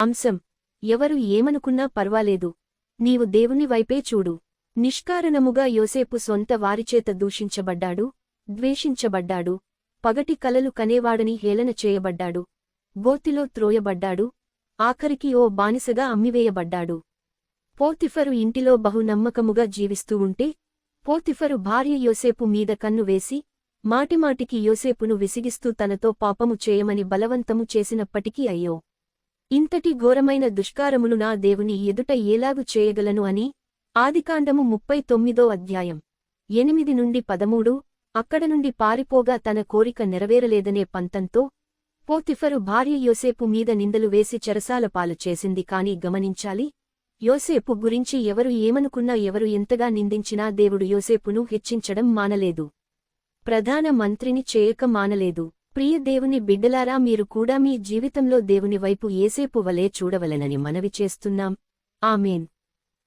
అంశం. ఎవరు ఏమనుకున్నా పర్వాలేదు. నీవు దేవుని వైపే చూడు. నిష్కారణముగా యోసేపు సొంత వారిచేత దూషించబడ్డాడు ద్వేషించబడ్డాడు పగటి కలలు కనేవాడని హేళన చేయబడ్డాడు గోతిలో త్రోయబడ్డాడు ఆఖరికి ఓ బానిసగా అమ్మివేయబడ్డాడు. పోతిఫరు ఇంటిలో బహు నమ్మకముగా జీవిస్తూ ఉంటే పోతిఫరు భార్య యోసేపు మీద కన్ను వేసి మాటిమాటికి యోసేపును విసిగిస్తూ తనతో పాపము చేయమని బలవంతము చేసినప్పటికీ అయ్యో ఇంతటి ఘోరమైన దుష్కారములు నా దేవుని ఎదుట ఏలాగు చేయగలను అని ఆదికాండము ముప్పై తొమ్మిదో అధ్యాయం. ఎనిమిది నుండి పదమూడు అక్కడ నుండి పారిపోగా తన కోరిక నెరవేరలేదనే పంతంతో పోతిఫరు భార్య యోసేపు మీద నిందలు వేసి చెరసాల పాలు చేసింది కాని గమనించాలి యోసేపు గురించి ఎవరు ఏమనుకున్నా ఎవరు ఎంతగా నిందించినా దేవుడు యోసేపును హెచ్చించడం మానలేదు. ప్రధాన మంత్రిని చేయక మానలేదు. ప్రియ దేవుని బిడ్డలారా మీరు కూడా మీ జీవితంలో దేవుని వైపు ఏసేపు వలె చూడవలెనని మనవి చేస్తున్నాం. ఆమెన్.